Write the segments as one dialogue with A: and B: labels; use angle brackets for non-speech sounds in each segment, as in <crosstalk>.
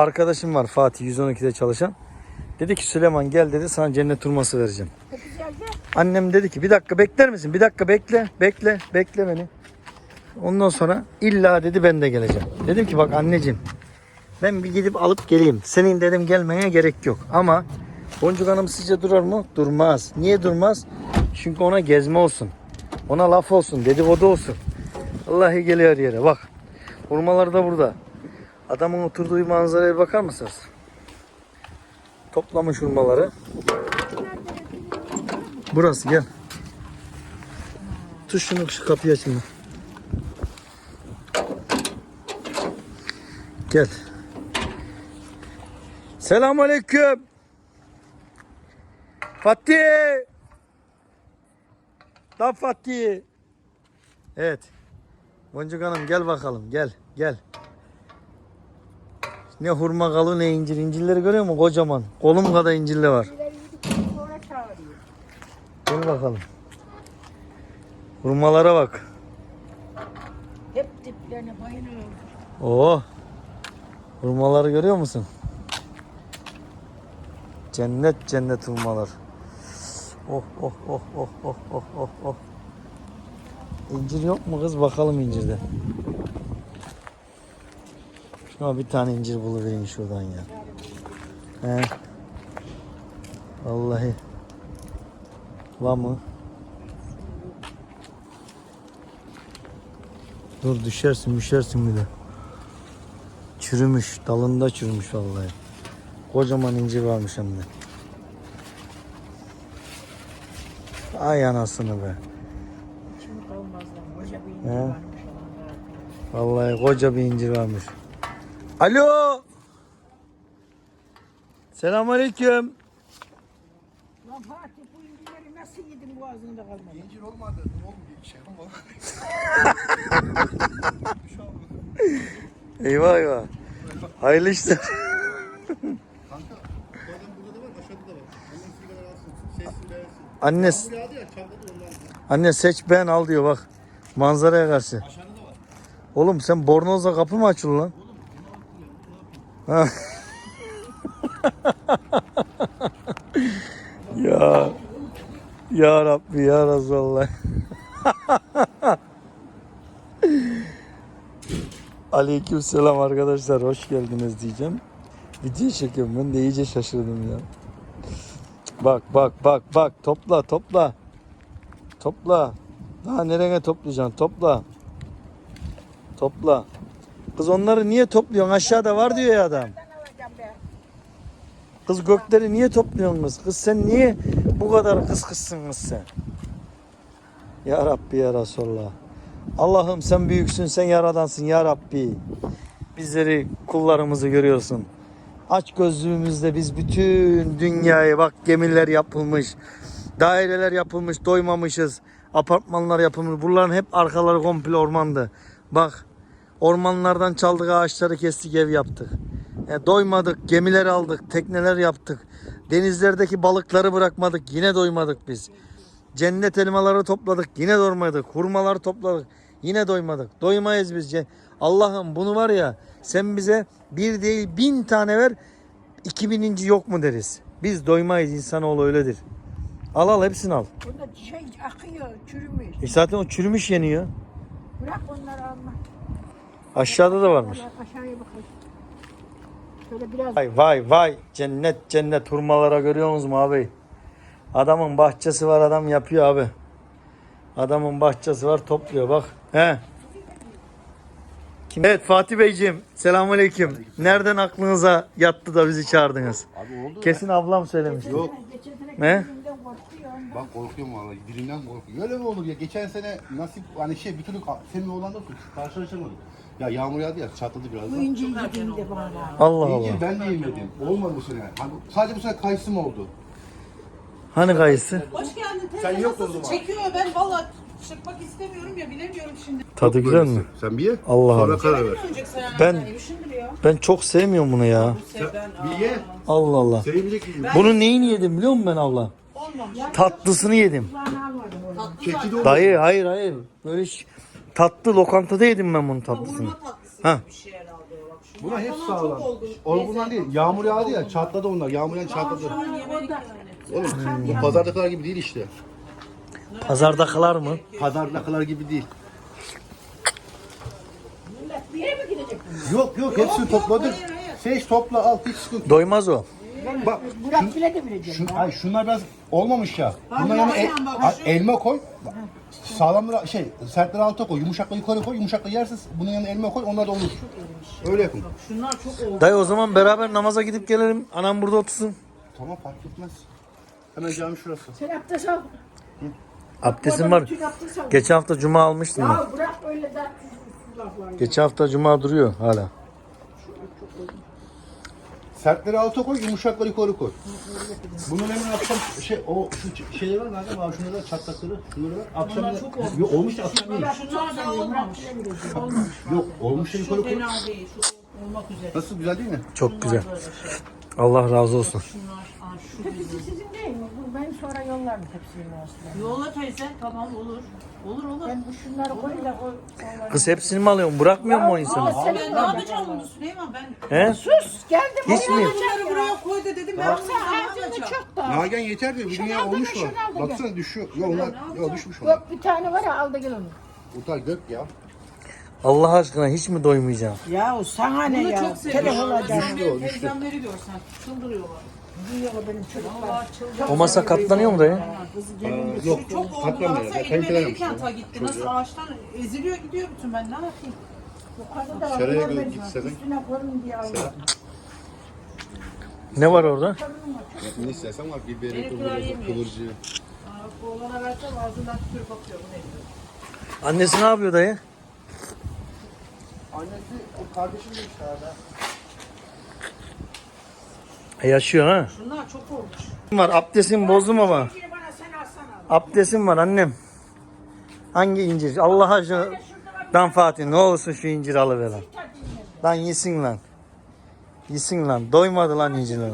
A: Arkadaşım var Fatih 112'de çalışan. Dedi ki Süleyman gel dedi sana cennet turması vereceğim. Annem dedi ki bir dakika bekler misin? Bir dakika bekle, bekle, bekle beni. Ondan sonra illa dedi ben de geleceğim. Dedim ki bak anneciğim ben bir gidip alıp geleyim. Senin dedim gelmeye gerek yok. Ama Boncuk Hanım sizce durar mı? Durmaz. Niye durmaz? Çünkü ona gezme olsun. Ona laf olsun, dedikodu olsun. Vallahi geliyor yere bak. Hurmalar da burada. Adamın oturduğu manzaraya bakar mısınız? Toplamış hurmaları. Burası gel. Tut şunu şu kapıyı açın. lan. Gel. Selamünaleyküm. Fatih. Da Fatih. Evet. Boncuk Hanım gel bakalım gel gel. Ne hurma kalı ne incir. İncirleri görüyor musun? Kocaman. Kolum kadar incirli var. Gel bakalım. Hurmalara bak.
B: Hep diplerine bayılıyor.
A: Oo. Hurmaları görüyor musun? Cennet cennet hurmalar. Oh oh oh oh oh oh oh oh. İncir yok mu kız? Bakalım incirde. Şuna bir tane incir buluvereyim şuradan ya. He. Vallahi. Var mı? Dur düşersin düşersin bir de. Çürümüş. Dalında çürümüş vallahi. Kocaman incir varmış hem de. Ay anasını be. He. Vallahi koca bir incir varmış. Alo. Selamünaleyküm.
B: Lan Fatih bu incileri nasıl yedin boğazında kalmadı?
C: İncir olmadı. Oldu bir şey ama.
A: Eyvah eyvah. Hayırlı işler.
C: Kanka bazen burada da var aşağıda da var. Annesini kadar alsın. Sesini versin.
A: Anne,
C: ya çarptı ondan.
A: anne seç ben al diyor bak. Manzaraya karşı.
C: Aşağıda da var.
A: Oğlum sen bornozla kapı mı açıldı lan? <laughs> Ya ya Rabbi ya Resulallah. <laughs> Aleyküm selam arkadaşlar hoş geldiniz diyeceğim. Video çekiyorum ben de iyice şaşırdım ya. Bak bak bak bak topla topla. Topla. Daha nereye toplayacaksın topla. Topla. Kız onları niye topluyorsun? Aşağıda var diyor ya adam. Kız gökleri niye topluyorsun kız? Kız sen niye bu kadar kız kızsın kız sen? Ya Rabbi ya Resulallah. Allah'ım sen büyüksün, sen yaradansın ya Rabbi. Bizleri, kullarımızı görüyorsun. Aç gözlüğümüzde biz bütün dünyayı bak gemiler yapılmış, daireler yapılmış, doymamışız. Apartmanlar yapılmış. Buraların hep arkaları komple ormandı. Bak ormanlardan çaldık ağaçları kestik ev yaptık. E, doymadık, gemiler aldık, tekneler yaptık. Denizlerdeki balıkları bırakmadık, yine doymadık biz. Cennet elmaları topladık, yine doymadık. Hurmalar topladık, yine doymadık. Doymayız biz. Allah'ım bunu var ya, sen bize bir değil bin tane ver, iki bininci yok mu deriz. Biz doymayız, insanoğlu öyledir. Al al hepsini al.
B: Bunda şey akıyor, çürümüş.
A: E zaten o çürümüş yeniyor.
B: Bırak onları alma.
A: Aşağıda da varmış.
B: Aşağıya bakalım. Şöyle biraz
A: Vay vay vay cennet cennet hurmalara görüyor musunuz abi? Adamın bahçesi var adam yapıyor abi. Adamın bahçesi var topluyor bak. He. Kim? Evet Fatih Beyciğim selamünaleyküm. Nereden aklınıza yattı da bizi çağırdınız?
C: Abi oldu.
A: Kesin ablam söylemiş.
C: Yok.
A: Ne?
C: Bak korkuyorum vallahi. Birinden korkuyorum. Öyle mi olur ya? Geçen sene nasip hani şey bir türlü Semih oğlanla karşılaşamadık. Ya yağmur yağdı ya çatladı biraz
B: Bu
C: da.
B: inciyi yediğinde bana.
A: Allah Allah.
C: İncir ben de yemedim. Olmadı bu sene. Hani sadece bu sene kayısım oldu.
A: Hani kayısı?
D: Hoş geldin teyze.
C: Sen yoktun o zaman.
D: Çekiyor ben valla çıkmak istemiyorum ya bilemiyorum şimdi.
A: Tadı güzel mi?
C: Sen bir ye.
A: Allah
C: Sonra
A: Allah.
C: karar ver.
D: Sen
A: Ben-
D: ben... yemişimdir ya.
A: Ben çok sevmiyorum bunu ya.
D: Sevden.
C: Bir ye.
A: Allah Allah.
C: Sevecek gibi.
A: Bunun neyini yedim biliyor musun ben abla? Tatlısını yedim.
D: Tatlı.
A: Dayı hayır hayır. Böyle ş- tatlı lokantada yedim ben bunun tatlısını.
D: Kavurma tatlısı
A: Ha.
D: gibi bir şey herhalde o bak şu.
C: Bunlar hep sağlam.
D: çok olgun.
C: Değil. Yağmur yağdı ya çatladı onlar. Yağmur yağdı çatladı.
D: Şu an yemek yani.
C: Oğlum bu pazardakiler gibi değil işte.
A: Pazardakiler mı?
C: Pazardakiler gibi değil.
B: Millet bir yere mi gidecek?
C: Yok yok hepsini topladık.
D: hayır, hayır.
C: Seç topla al hiç sıkıntı. yok.
A: Doymaz o.
C: Bak
B: Burak bile de vereceğim.
C: şun, ay şunlar biraz olmamış ya.
D: Bak,
C: Bunlar yani
D: aynen
C: el-
D: bak, şu-
C: elma koy. Bak, Sağlamları şey sertleri alta koy. Yumuşakları yukarı koy. Yumuşakları yersiz. Bunun yanına elma koy. Onlar da olur. Öyle yapın.
D: Şunlar çok olgun.
A: Dayı o zaman beraber namaza gidip gelelim. Anam burada otursun.
C: Tamam fark etmez. Hemen cami şurası.
B: Sen abdest al.
A: Abdestim var.
B: Bütün abdest al.
A: Geçen hafta cuma almıştım ben.
B: Ya bırak öyle de.
A: Geçen hafta cuma duruyor hala.
C: Sertleri alta koy, yumuşakları yukarı koy. Bunun hemen akşam şey o şu şeyleri var nerede var şunları da çatlakları şunları var. Akşam
D: Bunlar çok olmuş.
C: Yok olmuş da akşam değil.
D: Şunlar da olmamış. Olmamış.
C: Yok olmuş da yukarı koy.
D: fena değil. Şu olmak üzere.
C: Nasıl güzel değil mi?
A: Çok güzel. Allah razı olsun.
D: Şunlar, şu
B: Hepsi sizin değil mi? Bu ben sonra yollarım hepsini aslında.
D: Yolla teyze. Tamam olur. Olur olur.
B: Ben bu şunları koy da koy. onları-
A: Kız hepsini mi alıyorsun? Bırakmıyor mu o insanı?
B: Aa,
D: Ben ne yapacağım bunu Süleyman ben?
A: He?
B: Sus geldim.
A: Hiç mi?
D: Bunları
B: ya.
D: buraya koy da dedim ben bunu
B: ağzını
D: alacağım.
B: çok da.
C: Nagen yeter diyor. Bir
B: Şunu
C: dünya
B: al da
C: olmuş
B: gel,
C: var.
B: şunu al da gel.
C: Baksana düşüyor. Yok onlar yok düşmüş onlar.
B: Yok bir tane var ya al da gel onu.
C: Utar gök ya.
A: Allah aşkına hiç mi doymayacaksın?
B: Ya o sana ne
D: Bunu
B: ya?
D: çok seviyorum.
B: Telefon alacağım.
D: Sen benim teyzemleri görsen çıldırıyorlar.
B: O benim çocuklar.
A: O masa katlanıyor mu dayı?
B: Kızı gelin
C: Yok
D: Çok. Baksana
C: Zaten
D: elime
C: kiler
D: verirken ta gitti. Nasıl ağaçtan eziliyor gidiyor bütün ben ne yapayım?
B: Yukarıda da var.
C: Şuraya gö-
B: benim.
C: gitseydin.
B: Üstüne koyun diye aldım.
A: Ne var orada?
C: Ne istersen var. Biberi,
D: Benimkiler yemiyor.
C: kıvırcığı.
D: Aa, Bu oğlana versem ağzından tükürük atıyor bu ne?
A: Annesi ne yapıyor dayı?
C: Annesi o kardeşim de işte abi.
A: E yaşıyor ha.
D: Şunlar çok olmuş.
A: Var abdestin bozdum ama.
B: Bana sen alsana.
A: Abdestim var annem. Hangi incir? Allah aşkına. Dan Fatih ne olursun şu incir alıver lan. Lan yesin lan. Yesin lan. Doymadı lan incirler.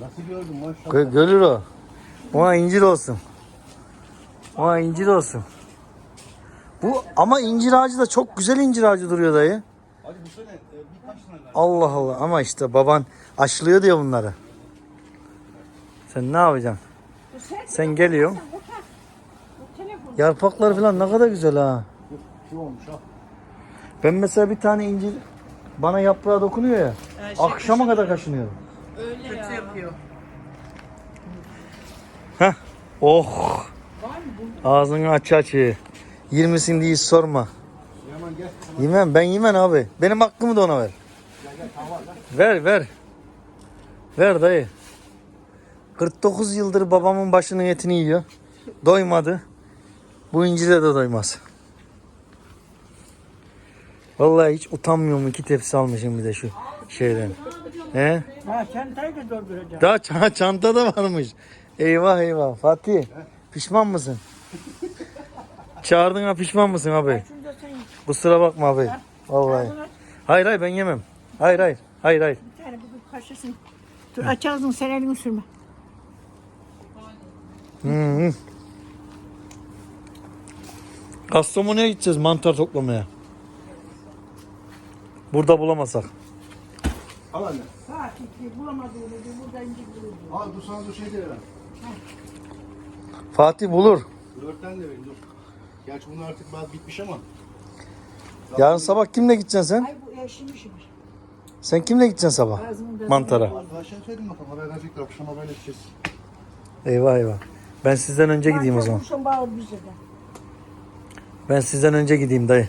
C: Nasıl gördün maşallah.
A: Gö- görür o. Ona incir olsun. Ona incir olsun. Bu ama incir ağacı da çok güzel incir ağacı duruyor dayı.
C: Hadi bu sene e, birkaç tane.
A: Allah Allah ama işte baban aşılıyor diyor bunları. Sen ne yapacaksın?
B: Sen,
A: geliyorsun. Yarpaklar falan ne kadar güzel ha.
C: Şu olmuş ha.
A: Ben mesela bir tane incir bana yaprağı dokunuyor ya.
D: Ee, şey,
A: Akşama kadar kaşınıyorum.
D: Öyle Kötü yapıyor.
A: Heh. Oh. Ağzını aç aç ye. Yer misin diye hiç sorma.
C: Hemen gel.
A: Yemem ben yemem abi. Benim hakkımı da ona ver. Ver ver. Ver dayı. 49 yıldır babamın başının etini yiyor. Doymadı. Bu incire de doymaz. Vallahi hiç utanmıyorum iki tepsi almışım bir de şu şeyden. He?
B: Ha çantayı da dolduracağım.
A: Daha ç- çantada varmış. Eyvah eyvah. Fatih pişman mısın? Çağırdığına pişman mısın abi? Kusura bakma abi. Vallahi. Hayır hayır ben yemem. Hayır hayır. Hayır hayır.
B: Bir tane bu kaşısın. Dur aç ağzını sen elini sürme.
A: Hı hı. Kastamonu'ya gideceğiz mantar toplamaya. Burada bulamasak.
C: Al anne.
B: Fatih bulamadığını diyor. Burada incik buluyor.
C: Al dur sana dur şey de ver.
A: Fatih bulur.
C: Dörtten de verin dur. Gerçi bunlar artık bazı bitmiş ama.
A: Yarın sabah kimle gideceksin sen?
B: Ay bu eşimişmiş.
A: Sen kimle gideceksin sabah? Mantara.
C: Arkadaşlar söyledim bakalım haber verecekler akşam haber edeceğiz.
A: Eyvah eyvah. Ben sizden önce gideyim o zaman.
B: Kuşun bağı bize de.
A: Ben sizden önce gideyim dayı.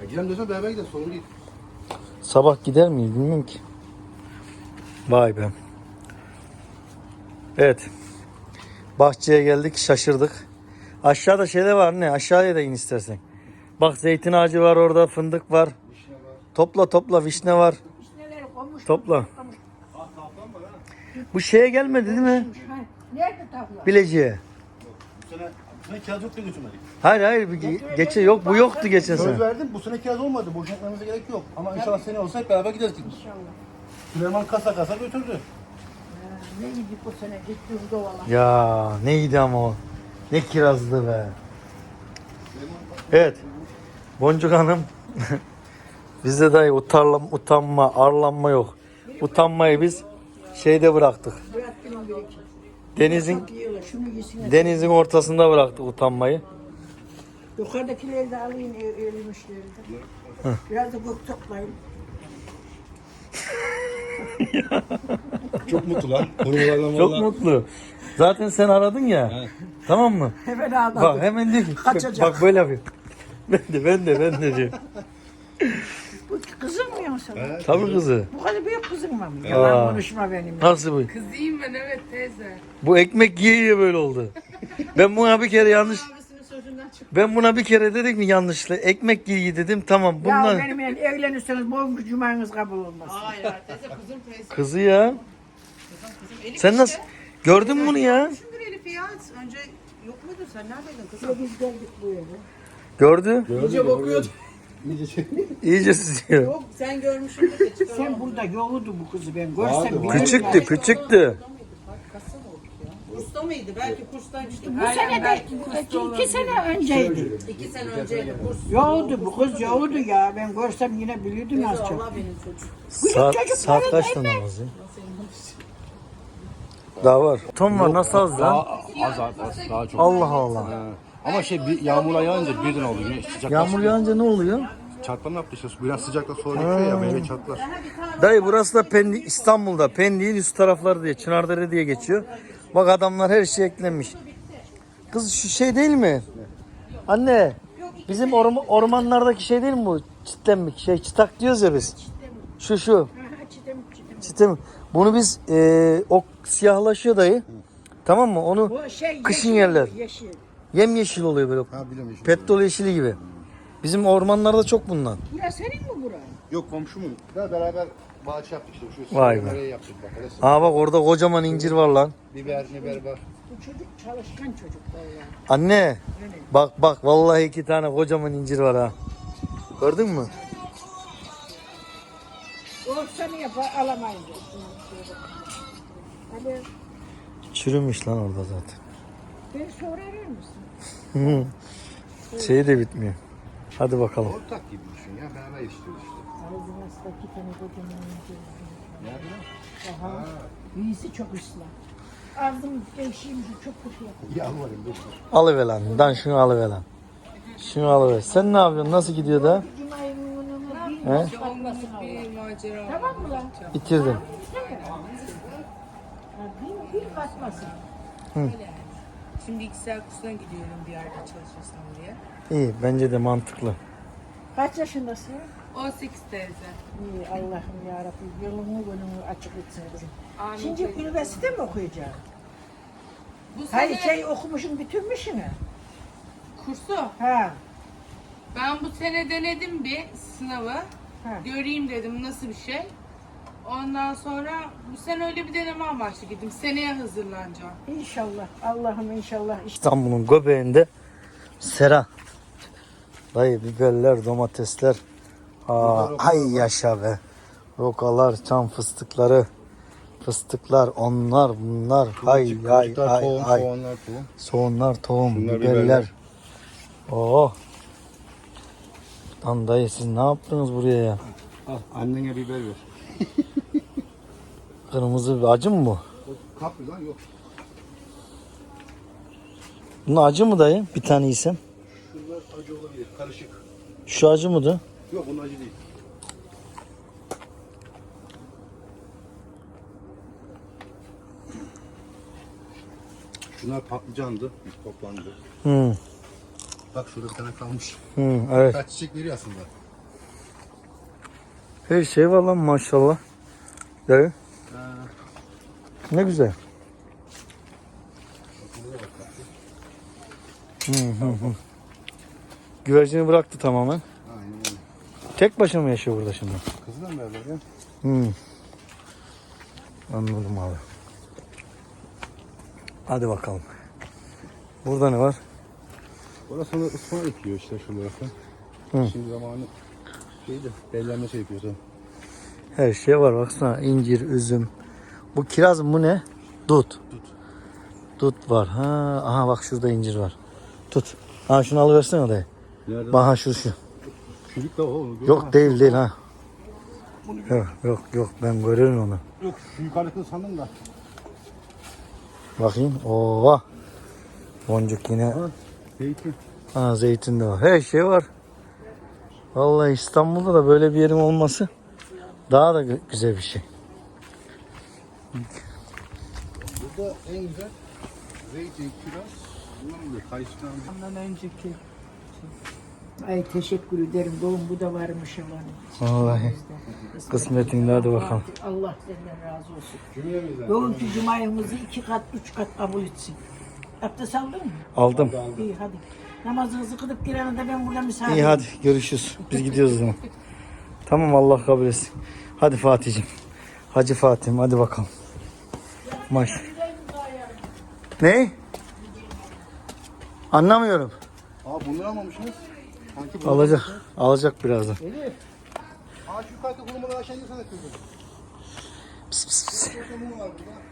C: Ya gidelim diyorsan beraber gidelim sorun değil.
A: Sabah gider miyiz bilmiyorum ki. Vay be. Evet. Bahçeye geldik şaşırdık. Aşağıda şeyler var ne? Aşağıya da in istersen. Bak zeytin ağacı var orada, fındık var. Topla topla vişne var.
B: İşneleri koymuş.
A: Topla. Bu şeye gelmedi değil mi?
B: Nerede tavla?
A: Bileciğe.
C: Bu sene, bu sene kiraz yok da götürmedik.
A: Hayır hayır. bir ge- Geçe yok bu yoktu geçen
C: Söz
A: sene.
C: verdim bu sene kiraz olmadı. Boşanmamıza gerek yok. Ama inşallah sene olsa hep beraber gideriz.
B: İnşallah.
C: Süleyman kasa kasa götürdü.
B: Ne gidip bu sene gittiğim dovala.
A: Ya neydi ama o. Ne kirazdı be. Evet. Boncuk Hanım <laughs> Bizde dayı utarlam, utanma, arlanma yok. Utanmayı biz şeyde bıraktık. Denizin denizin ortasında bıraktık utanmayı.
B: Yukarıdakileri de alayım de. Biraz da gök toplayın.
C: Çok mutlu lan. <laughs>
A: Çok mutlu. Zaten sen aradın ya. Tamam mı? <laughs>
B: Hemen ağladım.
A: Bak hemen diyor ki
B: Kaçacak.
A: bak böyle yapıyor. <laughs> Ben de ben de ben de diyor.
B: Bu kızın mı yoksa?
A: Tabii kızı.
B: Bu kadar büyük kızın mı?
A: Aa.
B: Yalan konuşma benimle.
A: Nasıl bu?
D: Kızıyım ben evet teyze.
A: Bu ekmek yiye yiye böyle oldu. Ben buna bir kere yanlış
D: Abisinin sözünden çık.
A: ben buna bir kere dedik mi yanlışla ekmek yiye dedim tamam
B: Ya
A: bundan
B: benim yani evlenirseniz boyun cumanız kabul olmaz.
D: Hayır teyze kızım teyze.
A: kızı ya.
D: Kızım Elif
A: Sen
D: işte.
A: nasıl gördün mü bunu ya?
D: Şundur Elif ya. Önce yok muydun sen neredeydin kızım?
B: Ya biz geldik bu eve.
A: Gördü.
D: İyice bakıyordum.
C: İyice şey. <laughs>
A: İyice süzüyor.
D: Yok sen de çıkar.
B: Sen burada yoğurdu bu kızı ben görsem
C: Vardı,
B: bilirim
C: vardı.
A: Küçüktü
B: ya.
A: küçüktü.
D: Kursta mıydı? Belki kurstaymıştı.
B: Bu sene de iki sene önceydi.
D: İki sene önceydi kurs.
B: Yoğurdu bu kız yoğurdu ya. Ben görsem yine bilirdim az çok.
D: Allah benim çocuğum.
A: Saat, saat kaçta namazı? Daha var. Ton var nasıl az
C: Daha
A: lan?
C: az az az daha çok.
A: Allah Allah.
C: Ha. Ama şey bir yağmurla yağınca birden oldu. Güneş sıcaklaştı.
A: Yağmur yağınca ne oluyor?
C: Çatlama yaptı işte. Biraz sıcakla sonra geçiyor ya meyve çatlar.
A: Dayı burası da Pendik, İstanbul'da. Pendik'in üst tarafları diye, Çınardere diye geçiyor. Bak adamlar her şey eklemiş. Kız şu şey değil mi? Anne, bizim orma- ormanlardaki şey değil mi bu? Çitlenmek, şey çıtak diyoruz ya biz. Şu şu,
B: çitem.
A: Bunu biz e, o siyahlaşıyor dayı. Tamam mı? Onu
B: Bu şey
A: Kışın
B: yeşil,
A: yerler.
B: Yeşil.
A: yemyeşil oluyor böyle.
C: Ha biliyorum.
A: Petrol yeşili gibi. Bizim ormanlarda çok bundan.
B: Bura senin mi bura?
C: Yok komşumun. Da beraber bahçe yaptık işte. Şu
A: Vay be.
C: Nereye yaptık bak. Hele
A: Aa bak orada kocaman incir var lan.
C: Biber, biber var.
B: Bu çocuk çalışkan çocuk vallahi.
A: Anne bak bak vallahi iki tane kocaman incir var ha. Gördün mü?
B: Olsa ne yapar alamayız. Hadi
A: Çürümüş lan orada zaten.
B: beni sorarır mısın? <laughs>
A: Şeyi de bitmiyor. Hadi bakalım.
C: Ortak gibi düşün ya. Beraber istiyoruz işte.
B: Ağzına ıslak iki tane kocaman incir.
C: Nerede?
B: Aha. Büyüsü çok ıslah. Ağzım değişiymiş çok kötü yapıyor.
C: Yalvarayım dur.
A: Alıver lan. Dan şunu alıver lan. Şunu alıver. Sen ne yapıyorsun? Nasıl gidiyor da? He?
B: Tamam mı lan?
A: Bitirdim.
B: Ha, Bir, bir patlasın.
D: Şimdi İksel kursuna gidiyorum bir yerde çalışırsam diye.
A: İyi bence de mantıklı.
B: Kaç yaşındasın?
D: 18 teyze.
B: İyi Allah'ım ya Rabbi yolunu gönlünü açık etsin kızım.
D: Amin
B: Şimdi
D: teyze.
B: üniversite mi okuyacaksın?
D: Bu sene
B: Hayır şey okumuşsun bitirmişsin ha.
D: kursu.
B: Ha.
D: Ben bu sene denedim bir sınavı.
B: Ha.
D: Göreyim dedim nasıl bir şey. Ondan sonra bu sene öyle bir deneme amaçlı gittim. Seneye hazırlanacağım.
B: İnşallah. Allah'ım inşallah.
A: İstanbul'un göbeğinde sera. Dayı biberler, domatesler. Aa, ay yaşa be. Rokalar, çam fıstıkları. Fıstıklar, onlar, bunlar. Hay hay hay
C: tohum,
A: hay.
C: soğanlar, tohum.
A: Soğanlar, tohum,
C: Şunlar
A: biberler.
C: biberler.
A: Oh. Lan dayı siz ne yaptınız buraya ya?
C: Al annene biber ver. <laughs>
A: Kırmızı bir acı mı bu?
C: O kaplı lan yok.
A: Bunun acı mı dayı? Bir tane yesem.
C: Şunlar acı olabilir. Karışık.
A: Şu acı mıydı?
C: Yok bunun acı değil. Şunlar patlıcandı. Toplandı.
A: Hı,
C: Bak şurada bir tane kalmış.
A: hı, evet.
C: Kaç çiçek veriyor aslında.
A: Her şey var lan maşallah. Dayı. Ne güzel. Hı, hı, hı. Güvercini bıraktı tamamen.
C: Aynen öyle.
A: Tek başına mı yaşıyor burada şimdi?
C: Kızla mı beraber ya?
A: Hı. Anladım abi. Hadi bakalım. Burada ne var?
C: Orası ıspanak ekiyor işte şuralara.
A: Hı.
C: Şimdi zamanı şeydi, bellenme şey yapıyordu.
A: Her şey var baksana incir, üzüm. Bu kiraz mı bu ne? Dut.
C: Dut.
A: Dut var. Ha, aha bak şurada incir var. Tut. Ha şunu alıversene dayı.
C: Nerede?
A: Bak ha şu şu.
C: Çürük de o.
A: Yok değil değil ha. Yok yok yok ben görüyorum onu.
C: Yok şu yukarıdakini sandım da.
A: Bakayım. Oo. Boncuk yine.
C: Zeytin.
A: Ha zeytin de var. Her şey var. Vallahi İstanbul'da da böyle bir yerin olması daha da gü- güzel bir şey.
C: Burada en güzel zeytin, kiraz. Bunlar oluyor. Kayısıdan.
B: Ondan önceki. Ay teşekkür ederim. Doğum bu da varmış Allah'ın.
A: Vallahi. Kısmetinde hadi bakalım.
B: Allah senden razı olsun.
C: Cümlemizden.
B: Doğumcu cumayımızı iki kat, üç kat kabul etsin. Abdest aldın mı?
A: Aldım.
B: İyi hadi. Namazınızı kılıp bir anda ben burada misafir
A: İyi hadi görüşürüz. Biz gidiyoruz o zaman. <laughs> Tamam Allah kabul etsin. Hadi Fatih'im. Hacı Fatih'im hadi bakalım. Maş. Ne? Anlamıyorum.
C: Aa bunları almamışsınız. Sanki bunları
A: Alacak.
C: almışsınız.
A: Alacak birazdan.
C: Elif. Aa şu yukarıda kurumadan aşağı indirsene kızım.
A: Pis pis pis.
C: Burada mum var burada.